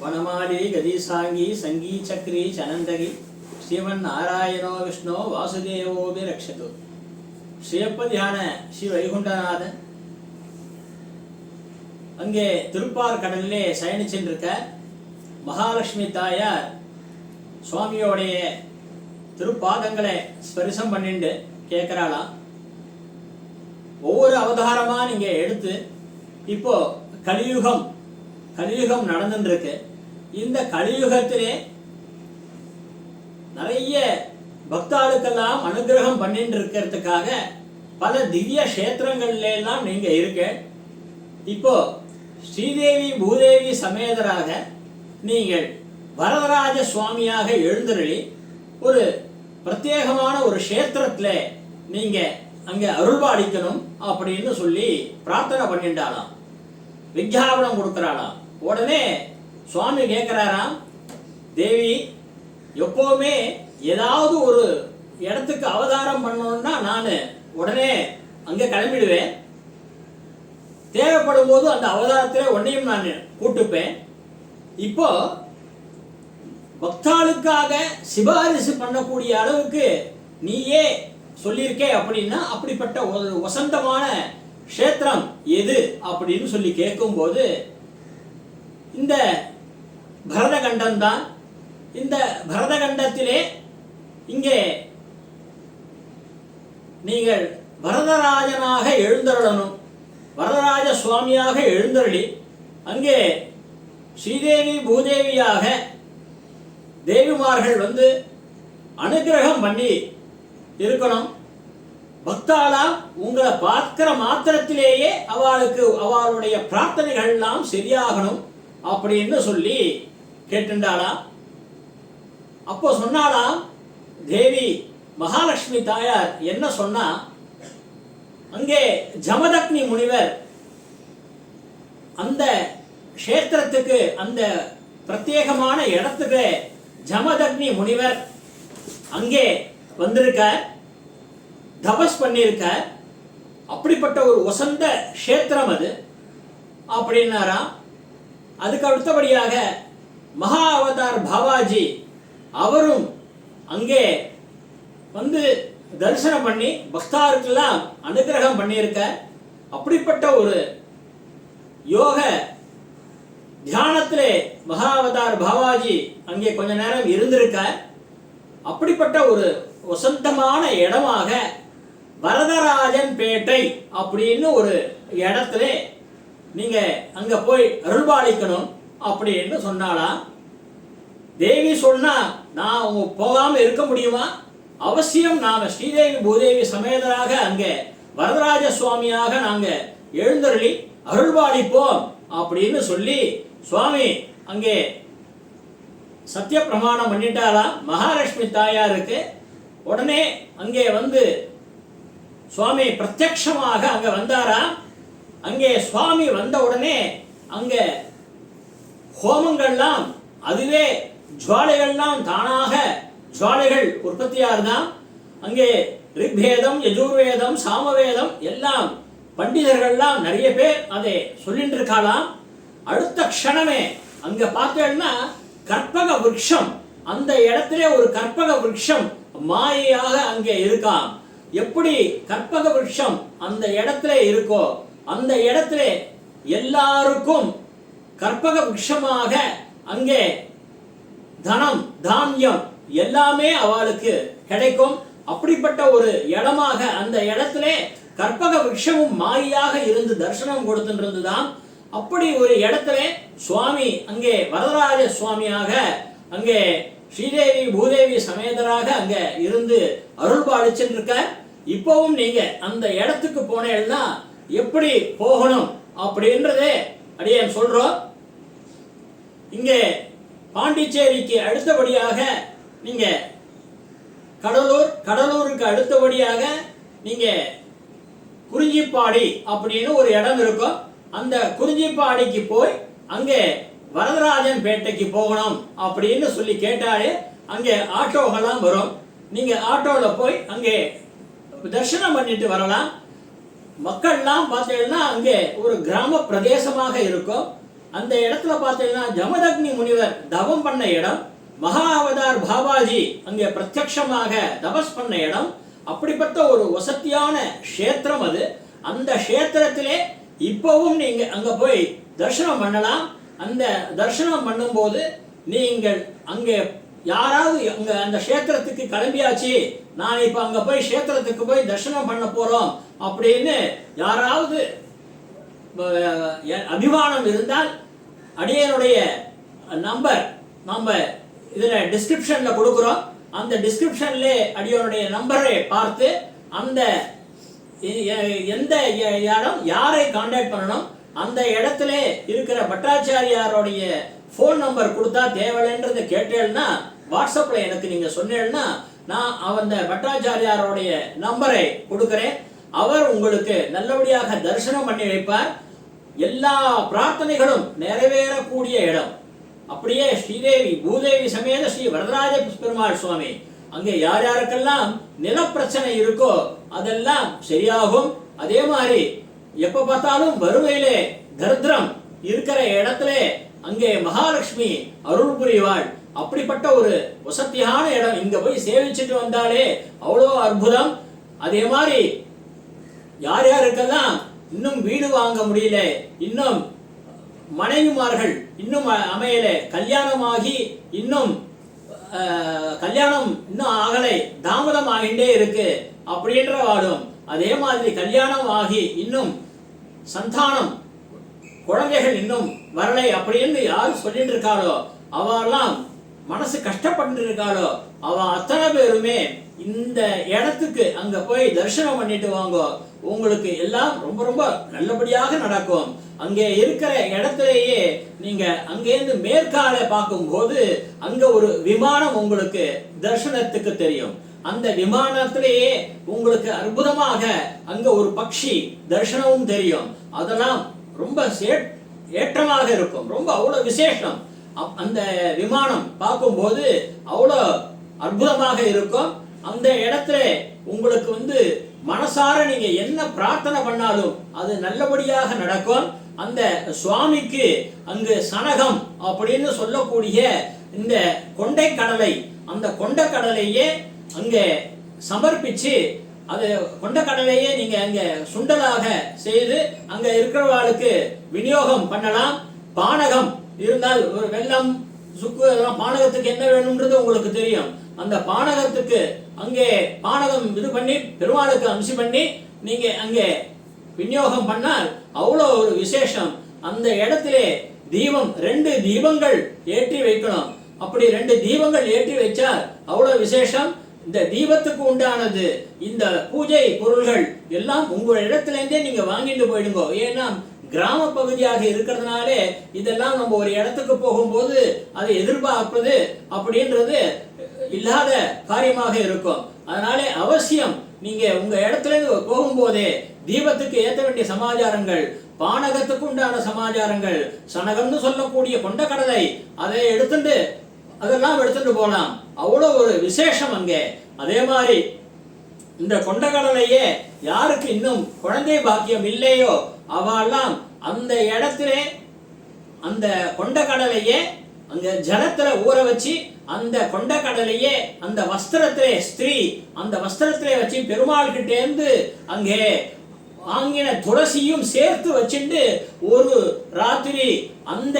வனமாலி கதிசாங்கி சங்கீ சக்ரி சனந்தகி ஸ்ரீமன் நாராயணோ விஷ்ணோ வாசுதேவோபி ரக்ஷது ஸ்ரீயப்ப தியான ஸ்ரீ வைகுண்டநாதன் அங்கே திருப்பார் கடலிலே சயனிச்சென்றிருக்க மகாலட்சுமி தாயார் சுவாமியோடைய திருப்பாதங்களை ஸ்பரிசம் பண்ணிண்டு கேட்குறாளாம். ஒவ்வொரு அவதாரமாக நீங்கள் எடுத்து இப்போ கலியுகம் கலியுகம் நடந்துட்டு இருக்கு இந்த கலியுகத்திலே நிறைய பக்தாளுக்கெல்லாம் அனுகிரகம் பண்ணிட்டு இருக்கிறதுக்காக பல திவ்ய கஷேத்திரங்கள்ல எல்லாம் நீங்க இருக்க. இப்போ ஸ்ரீதேவி பூதேவி சமேதராக நீங்கள் வரதராஜ சுவாமியாக எழுந்தருளி ஒரு பிரத்யேகமான ஒரு க்ஷேத்திரத்துல நீங்க அங்க அருள்பாலிக்கணும் அப்படின்னு சொல்லி பிரார்த்தனை பண்ணிட்டாளாம் விஞ்ஞாபனம் கொடுக்குறாளாம். உடனே சுவாமி கேட்குறாராம் தேவி எப்போவுமே ஏதாவது ஒரு இடத்துக்கு அவதாரம் பண்ணணும்னா நான் உடனே அங்கே கிளம்பிடுவேன். தேவைப்படும் போது அந்த அவதாரத்தில் உன்னையும் நான் கூட்டுப்பேன். இப்போ பக்தாளுக்காக சிபாரிசு பண்ணக்கூடிய அளவுக்கு நீயே சொல்லியிருக்கே அப்படின்னா அப்படிப்பட்ட ஒரு வசந்தமான க்ஷேத்திரம் எது? அப்படின்னு சொல்லி கேட்கும்போது இந்த பரதகண்டம் தான் இந்த பரதகண்டத்திலே இங்கே நீங்கள் வரதராஜனாக எழுந்தருளணும். வரதராஜ சுவாமியாக எழுந்தருளி அங்கே ஸ்ரீதேவி பூதேவியாக தேவிமார்கள் வந்து அனுகிரகம் பண்ணி இருக்கணும். பக்தாளா உங்களை பார்க்கிற மாத்திரத்திலேயே அவளுக்கு அவளுடைய பிரார்த்தனைகள் எல்லாம் சரியாகணும். அப்படின்னு சொல்லி கேட்டுண்டாளா அப்போ சொன்னாலாம் தேவி மகாலட்சுமி தாயார் என்ன சொன்னா? அங்கே ஜமதக்னி முனிவர் அந்த க்ஷேத்திரத்துக்கு அந்த பிரத்யேகமான இடத்துக்கு ஜமதக்னி முனிவர் அங்கே வந்திருக்கார் தபஸ் பண்ணியிருக்கார். அப்படிப்பட்ட ஒரு வசந்த க்ஷேத்திரம் அது. அப்படின்னாராம். அதுக்கு அடுத்தபடியாக மகா அவதார் பாபாஜி அவரும் அங்கே வந்து தரிசனம் பண்ணி பக்தாருக்கெல்லாம் அனுகிரகம் பண்ணியிருக்க அப்படிப்பட்ட ஒரு யோக தியானத்திலே மகா அவதார் பாபாஜி அங்கே கொஞ்ச நேரம் இருந்திருக்க அப்படிப்பட்ட ஒரு வசந்தமான இடமாக வரதராஜன் பேட்டை அப்படின்னு ஒரு இடத்துல நீங்க அங்க போய் அருள்பாலிக்கணும் அப்படின்னு சொன்னாலாம் தேவி சொன்னா நான் அவங்க போகாம இருக்க முடியுமா? அவசியம் நாம ஸ்ரீதேவி பூதேவி சமேதராக அங்கே வரதராஜ சுவாமியாக நாங்க எழுந்தருளி அருள்பாலிப்போம் அப்படின்னு சொல்லி சுவாமி அங்கே சத்திய பிரமாணம் பண்ணிட்டாலாம் மகாலட்சுமி தாயாருக்கு. உடனே அங்கே வந்து சுவாமி பிரத்யக்ஷமாக அங்க வந்தாரா? அங்கே சுவாமி வந்த உடனே அங்கே ஹோமங்கள்லாம் அதுவே ஜுவாலைகள்லாம் தானாக ஜுவாலைகள் உற்பத்தியாகுதான் அங்கே ரிக்வேதம் யஜுர்வேதம் சாமவேதம் எல்லாம் பண்டிதர்கள்லாம் நிறைய பேர் அதை சொல்லிட்டு இருக்காளாம் அடுத்த க்ஷணமே அங்க பார்த்தேன்னா கற்பக விருட்சம். அந்த இடத்துல ஒரு கற்பக விருட்சம் மாயையாக அங்கே இருக்காம். எப்படி கற்பக விருட்சம் அந்த இடத்துல இருக்கோ அந்த இடத்துல எல்லாருக்கும் கற்பக விஷமாக அங்கே தனம் தானியம் எல்லாமே அவளுக்கு கிடைக்கும். அப்படிப்பட்ட ஒரு இடமாக அந்த இடத்துல கற்பக விஷமும் மாயாக இருந்து தரிசனம் கொடுத்துருந்துதான் அப்படி ஒரு இடத்துல சுவாமி அங்கே வரதராஜ சுவாமியாக அங்கே ஸ்ரீதேவி பூதேவி சமேதராக அங்க இருந்து அருள் பாலிச்சுட்டு இருக்க இப்பவும் நீங்க அந்த இடத்துக்கு போனேன்னா எப்படி போகணும் அப்படின்றதே அடியேன் சொல்றோம் இங்கே பாண்டிச்சேரிக்கு அடுத்தபடியாக நீங்க கடலூர் கடலூருக்கு அடுத்தபடியாக நீங்க குறிஞ்சிப்பாடி அப்படின்னு ஒரு இடம் இருக்கும். அந்த குறிஞ்சிப்பாடிக்கு போய் அங்கே வரதராஜன் பேட்டைக்கு போகணும் அப்படின்னு சொல்லி கேட்டாலே அங்கே ஆட்டோகள்லாம் வரும். நீங்க ஆட்டோவில் போய் அங்கே தரிசனம் பண்ணிட்டு வரலாம். மக்கள்லாம் பார்த்தீங்கன்னா அங்கே ஒரு கிராம பிரதேசமாக இருக்கும். அந்த இடத்துல பார்த்தீங்கன்னா ஜமதக்னி முனிவர் தவம் பண்ண இடம் மகா அவதார் பாபாஜி அங்கே பிரத்யக்ஷமாக தபஸ் பண்ண இடம். அப்படிப்பட்ட ஒரு வசத்தியான க்ஷேத்திரம் அது. அந்த க்ஷேத்திரத்திலே இப்பவும் நீங்கள் அங்கே போய் தரிசனம் பண்ணலாம். அந்த தரிசனம் பண்ணும்போது நீங்கள் அங்கே யாராவது அங்க அந்த க்ஷேத்திரத்துக்கு கிளம்பியாச்சு நான் இப்ப அங்க போய் கஷேத்திரத்துக்கு போய் தரிசனம் பண்ண போறோம் அப்படின்னு யாராவது அபிமானம் இருந்தால் அடியனுடைய நம்பர் நம்ம இதுல டிஸ்கிரிப்ஷன்ல கொடுக்குறோம். அந்த டிஸ்கிரிப்ஷன்ல அடியனுடைய நம்பரை பார்த்து அந்த எந்த இடம் யாரை காண்டாக்ட் பண்ணணும் அந்த இடத்துல இருக்கிற பட்டாச்சாரியாருடைய ஃபோன் நம்பர் கொடுத்தா தேவையில்லைன்றதை கேட்டேன்னா வாட்ஸ்அப்பில் எனக்கு நீங்கள் சொன்னேன்னா நான் அந்த பட்டாச்சாரியாருடைய நம்பரை கொடுக்குறேன். அவர் உங்களுக்கு நல்லபடியாக தரிசனம் பண்ணி வைப்பார். எல்லா பிரார்த்தனைகளும் நிறைவேறக்கூடிய இடம். அப்படியே ஸ்ரீதேவி பூதேவி சமேத ஸ்ரீ வரதராஜ பெருமாள் சுவாமி. அங்கே யார் யாருக்கெல்லாம் நிலப்பிரச்சனை இருக்கோ அதெல்லாம் சரியாகும். அதே மாதிரி எப்ப பார்த்தாலும் வறுமையிலே தரித்திரம் இருக்கிற இடத்துல அங்கே மகாலட்சுமி அருள் புரிவாள். அப்படிப்பட்ட ஒரு வசத்தியான இடம். இங்க போய் சேவிச்சுட்டு வந்தாலே அவ்வளோ அற்புதம். அதே மாதிரி யார் யாருக்கெல்லாம் இன்னும் வீடு வாங்க முடியல இன்னும் மனைவிமார்கள் இன்னும் அ- அமையல கல்யாணமாகி இன்னும் கல்யாணம் இன்னும் ஆகலை தாமதம் ஆகிண்டே இருக்கு அப்படின்ற வாடும். அதே மாதிரி கல்யாணம் ஆகி இன்னும் சந்தானம் குழந்தைகள் இன்னும் வரலை அப்படின்னு யார் சொல்லிட்டு இருக்காளோ அவெல்லாம் மனசு கஷ்டப்பட்டு இருக்காளோ அவ அத்தனை பேருமே இந்த இடத்துக்கு அங்க போய் தரிசனம் பண்ணிட்டு வாங்க. உங்களுக்கு எல்லாம் ரொம்ப ரொம்ப நல்லபடியாக நடக்கும். அங்கே இருக்கிற இடத்திலேயே நீங்க அங்கேருந்து மேற்கால பார்க்கும்போது அங்க ஒரு விமானம் உங்களுக்கு தரிசனத்துக்கு தெரியும். அந்த விமானத்திலேயே உங்களுக்கு அற்புதமாக அங்க ஒரு பக்ஷி தரிசனமும் தெரியும். அதெல்லாம் ரொம்ப ஏற்றமாக இருக்கும். ரொம்ப அவ்வளவு விசேஷம். அந்த விமானம் பார்க்கும்போது அவ்வளோ அற்புதமாக இருக்கும். அந்த இடத்துல உங்களுக்கு வந்து மனசார நீங்க என்ன பிரார்த்தனை பண்ணாலும் அது நல்லபடியாக நடக்கும். அந்த சுவாமிக்கு அங்கு சனகம் அப்படின்னு சொல்லக்கூடிய இந்த கொண்டை கடலை அந்த கொண்ட கடலையே அங்கே சமர்ப்பிச்சு அது கொண்ட கடலையே நீங்க அங்க சுண்டலாக செய்து அங்க இருக்கிறவர்களுக்கு விநியோகம் பண்ணலாம். பானகம் இருந்தால் ஒரு வெள்ளம் சுக்கு அதெல்லாம் பானகத்துக்கு என்ன வேணும்ன்றது உங்களுக்கு தெரியும். அந்த பானகத்துக்கு அங்கே பானகம் இது பண்ணி பெருமாளுக்கு அம்சி பண்ணி நீங்க அங்கே விநியோகம் பண்ணால் அவ்வளோ ஒரு விசேஷம். அந்த இடத்திலே தீபம் ரெண்டு தீபங்கள் ஏற்றி வைக்கணும். அப்படி ரெண்டு தீபங்கள் ஏற்றி வச்சால் அவ்வளோ விசேஷம். இந்த தீபத்துக்கு உண்டானது இந்த பூஜை பொருள்கள் எல்லாம் உங்கள் இடத்துலேருந்தே நீங்கள் வாங்கிட்டு போயிடுங்க. ஏன்னா கிராம பகுதியாக இருக்கிறதுனாலே இதெல்லாம் நம்ம ஒரு இடத்துக்கு போகும்போது அதை எதிர்பார்ப்பது அப்படின்றது இல்லாத காரியமாக இருக்கும். அதனாலே அவசியம் நீங்க உங்க இடத்துல இருந்து போகும்போதே தீபத்துக்கு ஏற்ற வேண்டிய சமாச்சாரங்கள் பானகத்துக்கு உண்டான சமாச்சாரங்கள் சனகம்னு சொல்லக்கூடிய கொண்ட கடலை அதை எடுத்துட்டு அதெல்லாம் எடுத்துட்டு போகலாம் அவ்வளோ ஒரு விசேஷம் அங்கே. அதே மாதிரி இந்த கொண்டக்கடலையே யாருக்கு இன்னும் குழந்தை பாக்கியம் இல்லையோ அவெல்லாம் அந்த இடத்திலே அந்த கொண்டகடலையே அங்க ஜலத்துல ஊற வச்சு அந்த கொண்டக்கடலையே அந்த வஸ்திரத்திலே ஸ்திரீ அந்த வஸ்திரத்திலே வச்சு பெருமாள் கிட்ட இருந்து அங்கே வாங்கின துளசியும் சேர்த்து வச்சுட்டு ஒரு ராத்திரி அந்த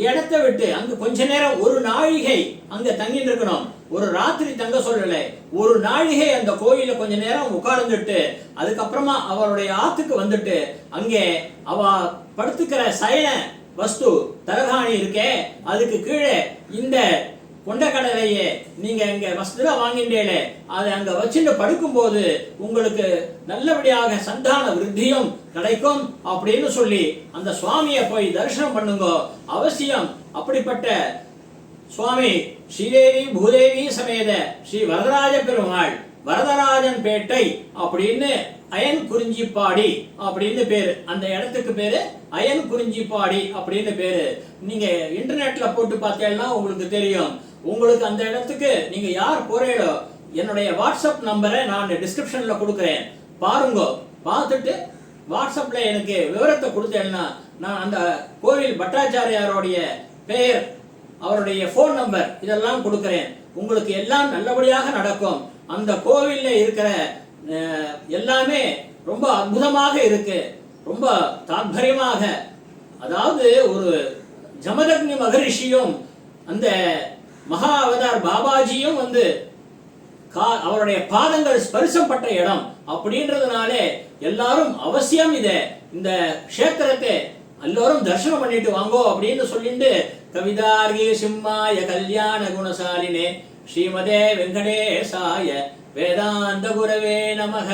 இடத்தை விட்டு அங்கு கொஞ்ச நேரம் ஒரு நாழிகை அங்க தங்கிட்டு இருக்கணும் ஒரு ராத்திரி தங்க சொல்லலை ஒரு நாழிகை அந்த கோயில கொஞ்ச நேரம் உட்கார்ந்துட்டு அதுக்கப்புறமா அவருடைய ஆத்துக்கு வந்துட்டு அங்கே அவ படுத்துக்கிற சயன வஸ்து தலகாணி இருக்கே அதுக்கு கீழே இந்த கொண்டக்கடலையே நீங்க இங்க வசதியா வாங்கின்றீங்களே அதை அங்க வச்சுட்டு படுக்கும்போது உங்களுக்கு நல்லபடியாக சந்தான விருத்தியும் கிடைக்கும் அப்படின்னு சொல்லி அந்த சுவாமியை போய் தரிசனம் பண்ணுங்க. அவசியம். அப்படிப்பட்ட சுவாமி ஸ்ரீதேவி பூதேவி சமேத ஸ்ரீ வரதராஜ பெருமாள் வரதராஜன் பேட்டை அப்படின்னு அயன் குறிஞ்சிப்பாடி அப்படின்னு பேரு. அந்த இடத்துக்கு பேரு அயன் குறிஞ்சிப்பாடி அப்படின்னு பேரு. நீங்க இன்டர்நெட்ல போட்டு பார்த்தீங்கன்னா உங்களுக்கு தெரியும். உங்களுக்கு அந்த இடத்துக்கு நீங்க யார் போறீங்களோ என்னுடைய வாட்ஸ்அப் நம்பரை நான் டிஸ்கிரிப்ஷன்ல கொடுக்குறேன். பாருங்க பார்த்துட்டு வாட்ஸ்அப்ல எனக்கு விவரத்தை கொடுத்தேன்னா நான் அந்த கோவில் பட்டாச்சாரியாரோடைய பெயர் அவருடைய ஃபோன் நம்பர் இதெல்லாம் கொடுக்கிறேன். உங்களுக்கு எல்லாம் நல்லபடியாக நடக்கும். அந்த கோவில்ல இருக்கிற எல்லாமே ரொம்ப அற்புதமாக இருக்கு. ரொம்ப தாத்பரியமாக. அதாவது ஒரு ஜமதக்னி மகரிஷியும் அந்த மகா அவதார் பாபாஜியும் வந்து கா- அவருடைய பாதங்கள் ஸ்பரிசப்பட்ட இடம். அப்படின்றதுனாலே எல்லாரும் அவசியம் இதை இந்த க்ஷேத்திரத்தை எல்லோரும் தரிசனம் பண்ணிட்டு வாங்கோ அப்படின்னு சொல்லிட்டு கவிதார்கி சிம்மாய கல்யாண குணசாலினே ஸ்ரீமதே வெங்கடேசாய வேதாந்த குரவே நமக.